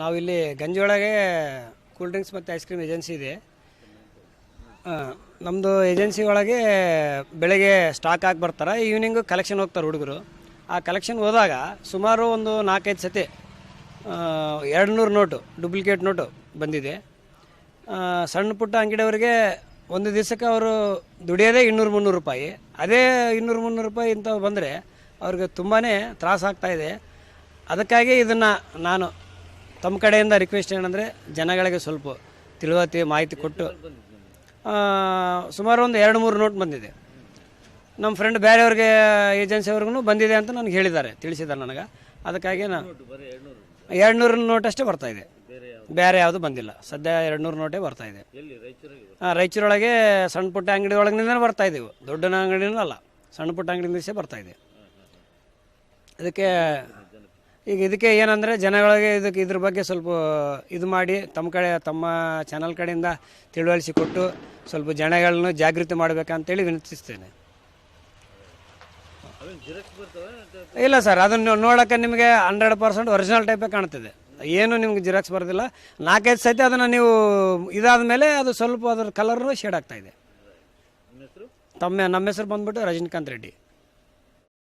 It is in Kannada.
ನಾವಿಲ್ಲಿ ಗಂಜಿಯೊಳಗೆ ಕೂಲ್ ಡ್ರಿಂಕ್ಸ್ ಮತ್ತು ಐಸ್ ಕ್ರೀಮ್ ಏಜೆನ್ಸಿ ಇದೆ. ನಮ್ಮದು ಏಜೆನ್ಸಿ ಒಳಗೆ ಬೆಳಗ್ಗೆ ಸ್ಟಾಕ್ ಹಾಕಿ ಬರ್ತಾರೆ ಈವ್ನಿಂಗು ಕಲೆಕ್ಷನ್ ಹೋಗ್ತಾರೆ ಹುಡುಗರು. ಆ ಕಲೆಕ್ಷನ್ ಹೋದಾಗ ಸುಮಾರು ಒಂದು ನಾಲ್ಕೈದು ಸತಿ ಎರಡು ನೂರು ನೋಟು ಡೂಪ್ಲಿಕೇಟ್ ನೋಟು ಬಂದಿದೆ. ಸಣ್ಣ ಪುಟ್ಟ ಅಂಗಡಿಯವರಿಗೆ ಒಂದು ದಿವಸಕ್ಕೆ ಅವರು ದುಡಿಯೋದೇ ಇನ್ನೂರು ಮುನ್ನೂರು ರೂಪಾಯಿ. ಅದೇ ಇನ್ನೂರು ಮುನ್ನೂರು ರೂಪಾಯಿ ಇಂಥವು ಬಂದರೆ ಅವ್ರಿಗೆ ತುಂಬಾ ತ್ರಾಸ ಆಗ್ತಾ ಇದೆ. ಅದಕ್ಕಾಗಿ ಇದನ್ನು ನಾನು ತಮ್ಮ ಕಡೆಯಿಂದ ರಿಕ್ವೆಸ್ಟ್ ಏನಂದರೆ ಜನಗಳಿಗೆ ಸ್ವಲ್ಪ ತಿಳುವತಿ ಮಾಹಿತಿ ಕೊಟ್ಟು ಸುಮಾರು ಒಂದು ಎರಡು ಮೂರು ನೋಟ್ ಬಂದಿದೆ. ನಮ್ಮ ಫ್ರೆಂಡ್ ಬೇರೆಯವ್ರಿಗೆ ಏಜೆನ್ಸಿಯವ್ರಿಗೂ ಬಂದಿದೆ ಅಂತ ನನಗೆ ಹೇಳಿದ್ದಾರೆ, ತಿಳಿಸಿದ್ದಾರೆ ನನಗೆ. ಅದಕ್ಕಾಗಿ ನಾನು ಎರಡು ನೂರು ನೋಟ್ ಅಷ್ಟೇ ಇದೆ. ಬೇರೆ ಯಾವುದು ಬಂದಿಲ್ಲ. ಸದ್ಯ ಎರಡು ನೂರು ನೋಟೇ ಬರ್ತಾ ಇದೆ. ಹಾಂ ರಾಯಚೂರೊಳಗೆ ಸಣ್ಣ ಪುಟ್ಟ ಅಂಗಡಿ ಒಳಗಿನಿಂದ ಬರ್ತಾ ಇದ್ದೀವಿ. ದೊಡ್ಡ ಅಂಗಡಿನೂ ಅಲ್ಲ, ಸಣ್ಣ ಪುಟ್ಟ ಅಂಗಡಿಯಿಂದ ಬರ್ತಾ ಇದೆ. ಅದಕ್ಕೆ ಈಗ ಇದಕ್ಕೆ ಏನಂದರೆ ಜನಗಳಿಗೆ ಇದಕ್ಕೆ ಇದ್ರ ಬಗ್ಗೆ ಸ್ವಲ್ಪ ಇದು ಮಾಡಿ ತಮ್ಮ ಕಡೆ ತಮ್ಮ ಚಾನಲ್ ಕಡೆಯಿಂದ ತಿಳುವಳಿಸಿ ಕೊಟ್ಟು ಸ್ವಲ್ಪ ಜನಗಳನ್ನು ಜಾಗೃತಿ ಮಾಡಬೇಕಂತೇಳಿ ವಿನಂತಿಸ್ತೇನೆ. ಇಲ್ಲ ಸರ್, ಅದನ್ನು ನೋಡೋಕ್ಕೆ ನಿಮಗೆ ಹಂಡ್ರೆಡ್ ಪರ್ಸೆಂಟ್ ಒರಿಜಿನಲ್ ಟೈಪೇ ಕಾಣ್ತದೆ. ಏನು ನಿಮ್ಗೆ ಜಿರಾಕ್ಸ್ ಬರೋದಿಲ್ಲ. ನಾಲ್ಕೈದು ಸತಿ ಅದನ್ನು ನೀವು ಇದಾದ ಮೇಲೆ ಅದು ಸ್ವಲ್ಪ ಅದ್ರ ಕಲರ್ನು ಶೇಡ್ ಆಗ್ತಾ ಇದೆ. ತಮ್ಮ ನಮ್ಮ ಹೆಸರು ಬಂದ್ಬಿಟ್ಟು ರಜನಿಕಾಂತ್ ರೆಡ್ಡಿ.